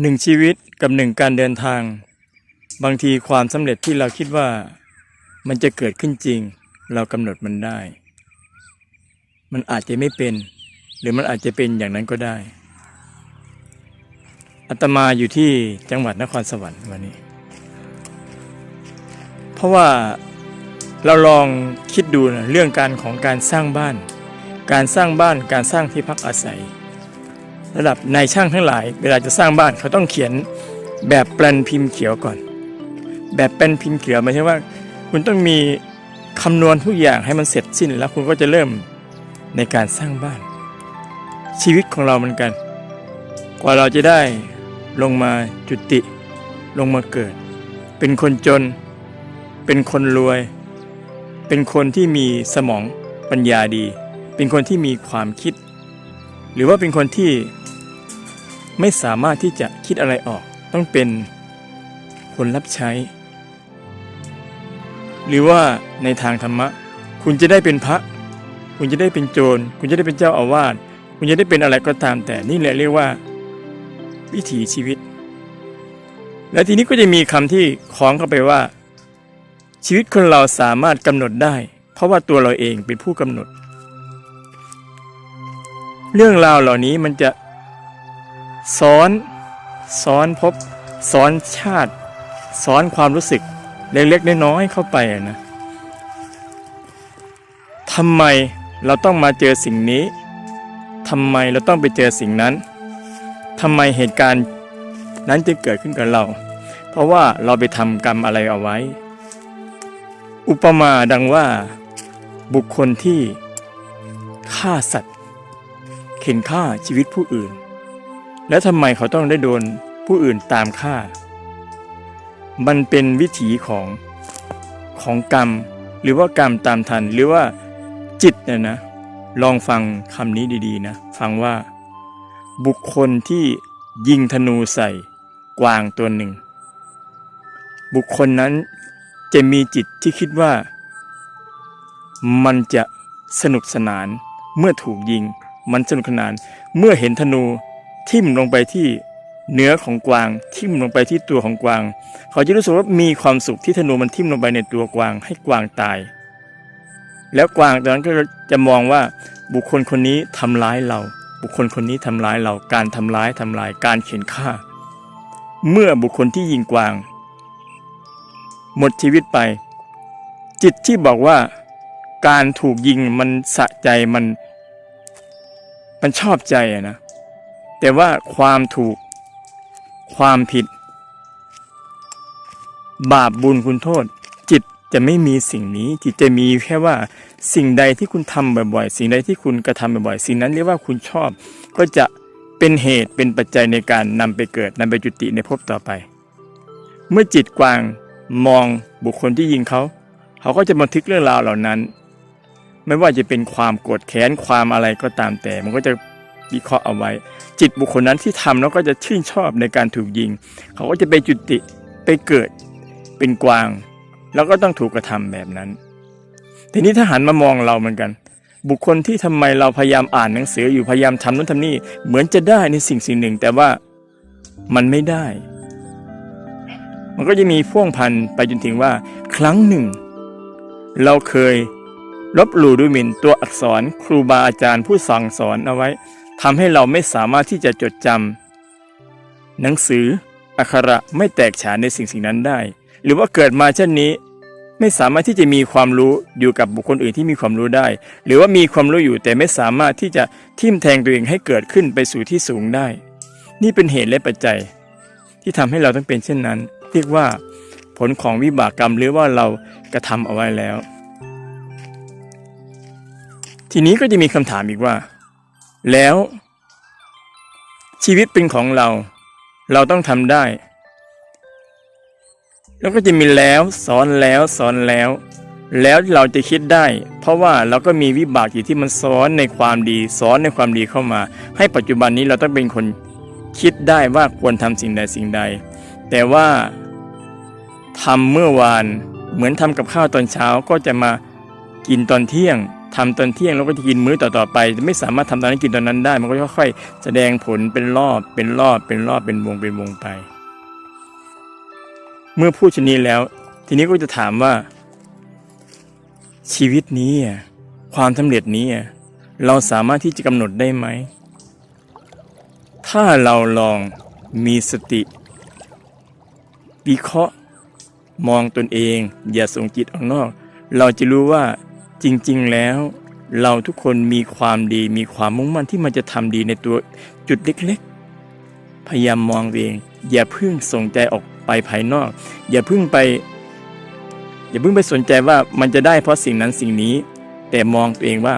หนึ่งชีวิตกับหนึ่งการเดินทาง บางทีความสำเร็จที่เราคิดว่ามันจะเกิดขึ้นจริง เรากำหนดมันได้ มันอาจจะไม่เป็น หรือมันอาจจะเป็นอย่างนั้นก็ได้อาตมาอยู่ที่จังหวัดนครสวรรค์วันนี้ เพราะว่าเราลองคิดดูนะเรื่องการของการสร้างบ้าน การสร้างบ้านการสร้างที่พักอาศัย ระดับนายช่างทั้งหลาย เวลาจะสร้างบ้านเขาต้องเขียนแบบแปลนพิมพ์เขียวก่อน แบบแปลนพิมพ์เขียวหมายถึงว่า คุณต้องมีคำนวณทุกอย่างให้มันเสร็จสิ้นแล้วคุณก็จะเริ่มในการสร้างบ้าน ชีวิตของเราเหมือนกัน กว่าเราจะได้ลงมาจุติลงมาเกิด เป็นคนจน เป็นคนรวย เป็นคนที่มีสมองปัญญาดี เป็นคนที่มีความคิด หรือว่าเป็นคนที่ ไม่สามารถที่จะคิดอะไรออก ต้องเป็นคนรับใช้ หรือว่าในทางธรรมะ คุณจะได้เป็นพระ คุณจะได้เป็นโจร คุณจะได้เป็นเจ้าอาวาสคุณจะได้เป็นอะไรก็ตามแต่นี่แหละเรียกว่า วิถีชีวิต และทีนี้ก็จะมีคำที่คล้องเข้าไปว่า ชีวิตคนเราสามารถกำหนดได้ เพราะว่าตัวเราเองเป็นผู้กำหนด เรื่องราวเหล่านี้มันจะ ซ้อนซ้อนพบซ้อนชาติซ้อนความรู้สึกเล็กๆน้อยๆเข้าไปนะทำไมเราต้องมาเจอสิ่งนี้ทำไมเราต้องไปเจอสิ่งนั้นทำไมเหตุการณ์นั้นจึงเกิดขึ้นกับเรา เพราะว่าเราไปทำกรรมอะไรเอาไว้ อุปมาดังว่าบุคคลที่ฆ่าสัตว์ เข็นฆ่าชีวิตผู้อื่น แล้วทำไมเขาต้องได้โดนผู้อื่นตามฆ่า มันเป็นวิถีของของกรรม หรือว่ากรรมตามทันหรือว่าจิตเนี่ยนะ ลองฟังคำนี้ดีๆนะ ฟังว่า บุคคลที่ยิงธนูใส่กวางตัวหนึ่ง บุคคลนั้นจะมีจิตที่คิดว่า มันจะสนุกสนานเมื่อถูกยิง มันสนุกสนานเมื่อเห็นธนู ทิ่มลงไปที่เนื้อของกวาง ทิ่มลงไปที่ตัวของกวาง เขาจะรู้สึกว่ามีความสุขที่ธนูมันทิ่มลงไปในตัวกวางให้กวางตาย แล้วกวางตอนนั้นก็จะมองว่าบุคคลคนนี้ทำร้ายเรา บุคคลคนนี้ทำร้ายเรา การทำร้ายทำลาย การเข็นฆ่า เมื่อบุคคลที่ยิงกวาง หมดชีวิตไป จิตที่บอกว่าการถูกยิงมันสะใจมัน มันชอบใจอะนะ แต่ว่าความถูก ความผิด บาปบุญคุณโทษ จิตจะไม่มีสิ่งนี้ จิตจะมีแค่ว่า สิ่งใดที่คุณทำบ่อยๆ สิ่งใดที่คุณกระทำบ่อยๆ สิ่งนั้นเรียกว่าคุณชอบ ก็จะเป็นเหตุเป็นปัจจัยในการนำไปเกิดนำไปจุติในภพต่อไป เมื่อจิตกวางมองบุคคลที่ยิงเขาเขาก็จะบันทึกเรื่องราวเหล่านั้น ไม่ว่าจะเป็นความโกรธแค้นความอะไรก็ตามแต่ มันก็จะ วิเคราะห์เอาไว้ จิตบุคคลนั้นที่ทำแล้วก็จะชื่นชอบในการถูกยิง เขาก็จะไปจุติไปเกิดเป็นกวาง แล้วก็ต้องถูกกระทำแบบนั้น ทีนี้ถ้าหันมามองเราเหมือนกัน บุคคลที่ทำไมเราพยายามอ่านหนังสืออยู่พยายามทำนู้นทำนี่เหมือนจะได้ในสิ่งสิ่งหนึ่ง แต่ว่ามันไม่ได้ มันก็จะมีพ่วงพันไปจนถึงว่า ครั้งหนึ่ง เราเคยลบหลู่ดูหมิ่นตัวอักษรครูบาอาจารย์ผู้สั่งสอนเอาไว้ ทำให้เราไม่สามารถที่จะจดจำหนังสืออักขระไม่แตกฉานในสิ่งสิ่งนั้นได้ หรือว่าเกิดมาเช่นนี้ ไม่สามารถที่จะมีความรู้อยู่กับบุคคลอื่นที่มีความรู้ได้ หรือว่ามีความรู้อยู่แต่ไม่สามารถที่จะทิ่มแทงตัวเองให้เกิดขึ้นไปสู่ที่สูงได้ นี่เป็นเหตุและปัจจัย ที่ทำให้เราต้องเป็นเช่นนั้น เรียกว่า ผลของวิบากกรรมหรือว่าเรากระทำเอาไว้แล้ว ทีนี้ก็จะมีคำถามอีกว่า แล้ว ชีวิตเป็นของเรา เราต้องทำได้ แล้วก็จะมีแล้วสอนแล้วสอนแล้ว แล้วเราจะคิดได้ เพราะว่าเราก็มีวิบากจิตที่มันซ้อนในความดีสอนในความดีเข้ามา ให้ปัจจุบันนี้เราต้องเป็นคนคิดได้ว่าควรทำสิ่งใดสิ่งใด แต่ว่าทำเมื่อวานเหมือนทำกับข้าวตอนเช้าก็จะมากินตอนเที่ยง ทำตอนเที่ยงแล้วก็จะกินมื้อต่อๆไป ไม่สามารถทำตอนนั้นกินตอนนั้นได้ มันก็ค่อยๆแสดงผลเป็นรอบเป็นรอบเป็นรอบเป็นวงเป็นวงไป เมื่อพูดชนี้แล้ว ทีนี้ก็จะถามว่า ชีวิตนี้ความสำเร็จนี้เราสามารถที่จะกำหนดได้ไหม ถ้าเราลองมีสติวิเคราะห์มองตนเอง อย่าส่งจิตออกนอก เราจะรู้ว่า จริงๆแล้วเราทุกคนมีความดีมีความมุ่งมั่นที่มันจะทำดีในตัวจุดเล็กๆ พยายามมองเอง อย่าเพิ่งส่งใจออกไปภายนอก อย่าเพิ่งไป อย่าเพิ่งไปสนใจว่ามันจะได้เพราะสิ่งนั้นสิ่งนี้ แต่มองตัวเองว่า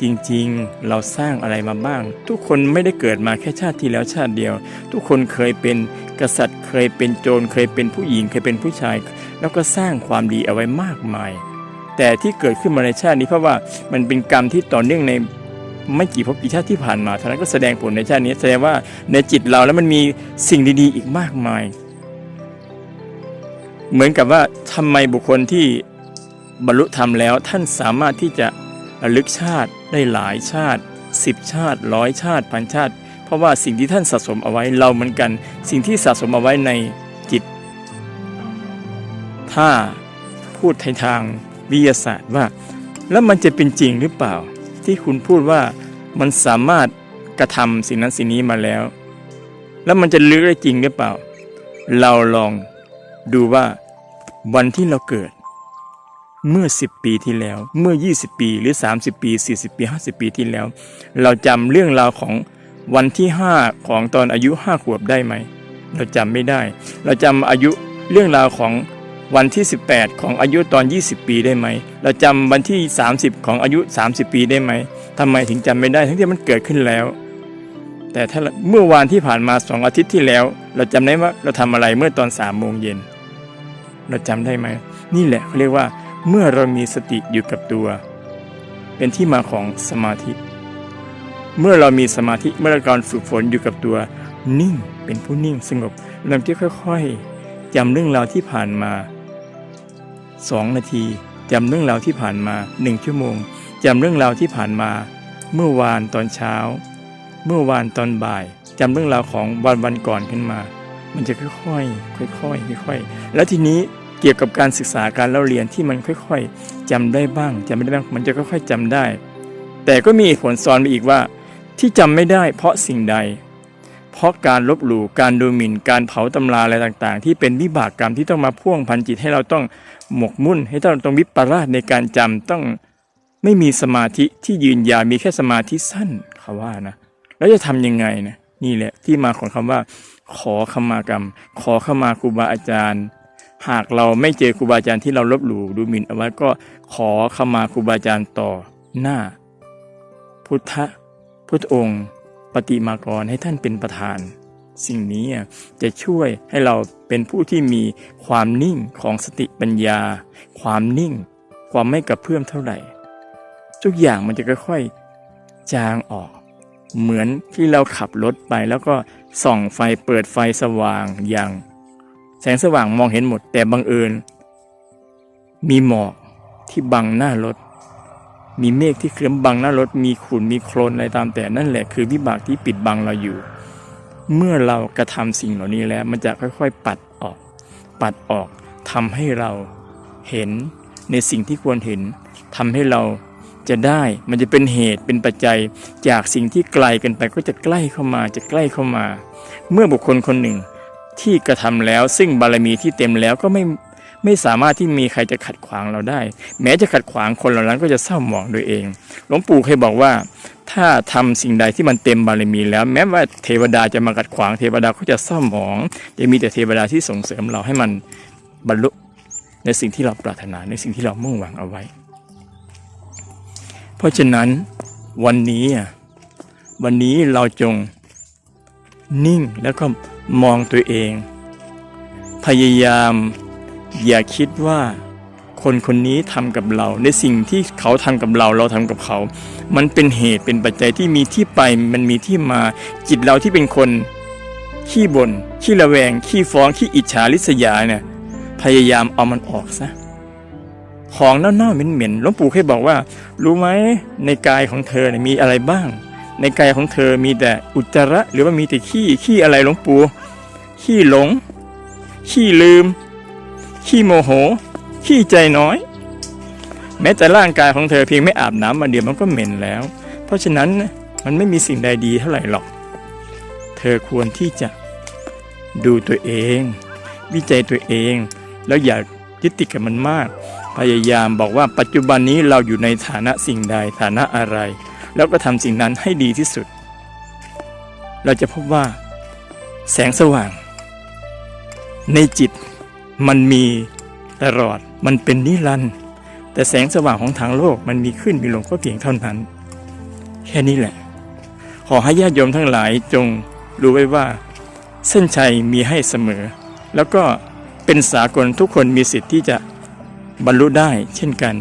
จริงๆ เราสร้างอะไรมาบ้าง ทุกคนไม่ได้เกิดมาแค่ชาติที่แล้วชาติเดียว ทุกคนเคยเป็นกษัตริย์ เคยเป็นโจรเคยเป็นผู้หญิง เคยเป็นผู้ชาย แล้วก็สร้างความดีเอาไว้มากมาย แต่ที่เกิดขึ้นมาในชาตินี้เพราะว่ามันเป็นกรรมที่ต่อเนื่องในไม่กี่ภพกี่ชาติที่ผ่านมาเท่านั้นก็แสดงผลในชาตินี้แสดงว่าในจิตเราแล้วมันมีสิ่งดีๆ อีกมากมาย เหมือนกับว่าทำไมบุคคลที่บรรลุธรรมแล้วท่านสามารถที่จะระลึกชาติได้หลายชาติสิบชาติร้อยชาติพันชาติ เพราะว่าสิ่งที่ท่านสะสมเอาไว้เราเหมือนกัน สิ่งที่สะสมเอาไว้ในจิต ถ้าพูดในทาง วิทยาศาสตร์ว่า แล้วมันจะเป็นจริงหรือเปล่า ที่คุณพูดว่ามันสามารถกระทำสิ่งนั้นสิ่งนี้มาแล้ว แล้วมันจะลึกได้จริงหรือเปล่า เราลองดูว่าวันที่เราเกิด เมื่อ 10 ปีที่แล้ว เมื่อ 20 ปีหรือ 30 ปี 40 ปี 50 ปีที่แล้ว เราจำเรื่องราวของวันที่ 5 ของตอนอายุ5ขวบได้ไหม เราจำไม่ได้ เราจำอายุเรื่องราวของ วันที่ 18 ของอายุตอน 20 ปีได้ไหม เราจำวันที่ 30 ของอายุ 30 ปีได้ไหมทำไมถึงจำไม่ได้ทั้งที่มันเกิดขึ้นแล้ว แต่ถ้าเมื่อวานที่ผ่านมาสองอาทิตย์ที่แล้ว เราจำได้ว่าเราทำอะไรเมื่อตอนสามโมงเย็นเราจำได้ไหม นี่แหละเขาเรียกว่า เมื่อเรามีสติอยู่กับตัว เป็นที่มาของสมาธิ เมื่อเรามีสมาธิเมื่อเราการฝึกฝนอยู่กับตัว นิ่งเป็นผู้นิ่งสงบเราจะค่อย ๆจำเรื่องราวที่ผ่านมา สองนาทีจำเรื่องราวที่ผ่านมาหนึ่งชั่วโมงจำเรื่องราวที่ผ่านมา เมื่อวานตอนเช้า เมื่อวานตอนบ่ายจำเรื่องราวของวันวันก่อนขึ้นมา มันจะค่อยๆค่อยๆค่อยๆแล้วทีนี้เกี่ยวกับการศึกษาการเล่าเรียนที่มันค่อย ๆจำได้บ้างจำไม่ได้บ้างมันจะค่อยๆจำได้ แต่ก็มีผลซ้อนไปอีกว่า ที่จำไม่ได้เพราะสิ่งใด เพราะการลบหลู่การดูหมิ่นการเผาตำราอะไรต่างๆ ที่เป็นวิบากกรรมที่ต้องมาพ่วงพันจิตให้เราต้องหมกมุ่น ให้เราต้องวิปลาสในการจำต้องไม่มีสมาธิที่ยืนยาวมีแค่สมาธิสั้นเขาว่านะ แล้วจะทำยังไงนะนี่แหละที่มาของคำว่า ขอขมากรรม ขอขมาครูบาอาจารย์ หากเราไม่เจอครูบาอาจารย์ที่เราลบหลู่ดูหมิ่นเอาไว้ก็ขอขมาครูบาอาจารย์ต่อหน้า พุทธพุทธองค์ ปฏิมากรให้ท่านเป็นประธาน สิ่งนี้จะช่วยให้เราเป็นผู้ที่มีความนิ่งของสติปัญญา ความนิ่ง ความไม่กระเพื่อมเท่าไหร่ ทุกอย่างมันจะค่อยๆจางออก เหมือนที่เราขับรถไปแล้วก็ส่องไฟเปิดไฟสว่างอย่าง แสงสว่างมองเห็นหมดแต่บังเอิญมีหมอกที่บังหน้ารถ มีเมฆที่เคลือบบังหน้ารถมีขุนมีโคลนอะไรตามแต่นั่นแหละคือวิบากที่ปิดบังเราอยู่ เมื่อเรากระทำสิ่งเหล่านี้แล้วมันจะค่อยๆ ปัดออก ปัดออกทำให้เราเห็นในสิ่งที่ควรเห็นทำให้เราจะได้มันจะเป็นเหตุเป็นปัจจัยจากสิ่งที่ไกลกันไปก็จะใกล้เข้ามาจะใกล้เข้ามา เมื่อบุคคลคนหนึ่งที่กระทำแล้วซึ่งบารมีที่เต็มแล้วก็ไม่ ไม่สามารถที่มีใครจะขัดขวางเราได้ แม้จะขัดขวางคนเหล่านั้นก็จะเศร้าหมองโดยเอง หลวงปู่เคยบอกว่า ถ้าทำสิ่งใดที่มันเต็มบารมีแล้ว แม้ว่าเทวดาจะมาขัดขวางเทวดาก็จะเศร้าหมอง จะมีแต่เทวดาที่ส่งเสริมเราให้มันบรรลุในสิ่งที่เราปรารถนาในสิ่งที่เรามุ่งหวังเอาไว้ เพราะฉะนั้นวันนี้วันนี้เราจงนิ่งแล้วก็มองตัวเอง พยายาม อย่าคิดว่าคนคนนี้ทำกับเรา ในสิ่งที่เขาทำกับเราเราทำกับเขา มันเป็นเหตุเป็นปัจจัยที่มีที่ไปมันมีที่มาจิตเราที่เป็นคนขี้บน่นขี้ระแวงขี้ฟ้องขี้อิจฉาริษยาเนี่ยพยายามเอามันออกซะของเน่าๆเหม็นๆหลวงปู่เคยบอกว่า รู้ไหมในกายของเธอเนี่ยมีอะไรบ้าง ในกายของเธอมีแต่อุจจาระ หรือว่ามีแต่ขี้ขี้อะไรหลวงปู่ขี้หลงขี้ลืม ขี้โมโห ขี้ใจน้อย แม้แต่ร่างกายของเธอเพียงไม่อาบน้ำมาเดียวมันก็เหม็นแล้ว เพราะฉะนั้นมันไม่มีสิ่งใดดีเท่าไหร่หรอก เธอควรที่จะดูตัวเอง วิจัยตัวเอง แล้วอย่ายึดติดกับมันมาก พยายามบอกว่าปัจจุบันนี้เราอยู่ในฐานะสิ่งใดฐานะอะไร แล้วก็ทำสิ่งนั้นให้ดีที่สุด เราจะพบว่า แสงสว่าง ในจิต มันมีตลอดมันเป็นนิรันดร์แต่แสงสว่างของทางโลกมันมีขึ้นมีลงก็เพียงเท่านั้น แค่นี้แหละ ขอให้ญาติโยมทั้งหลายจงรู้ไว้ว่า เส้นชัยมีให้เสมอ แล้วก็เป็นสากลทุกคนมีสิทธิ์ที่จะบรรลุได้เช่นกัน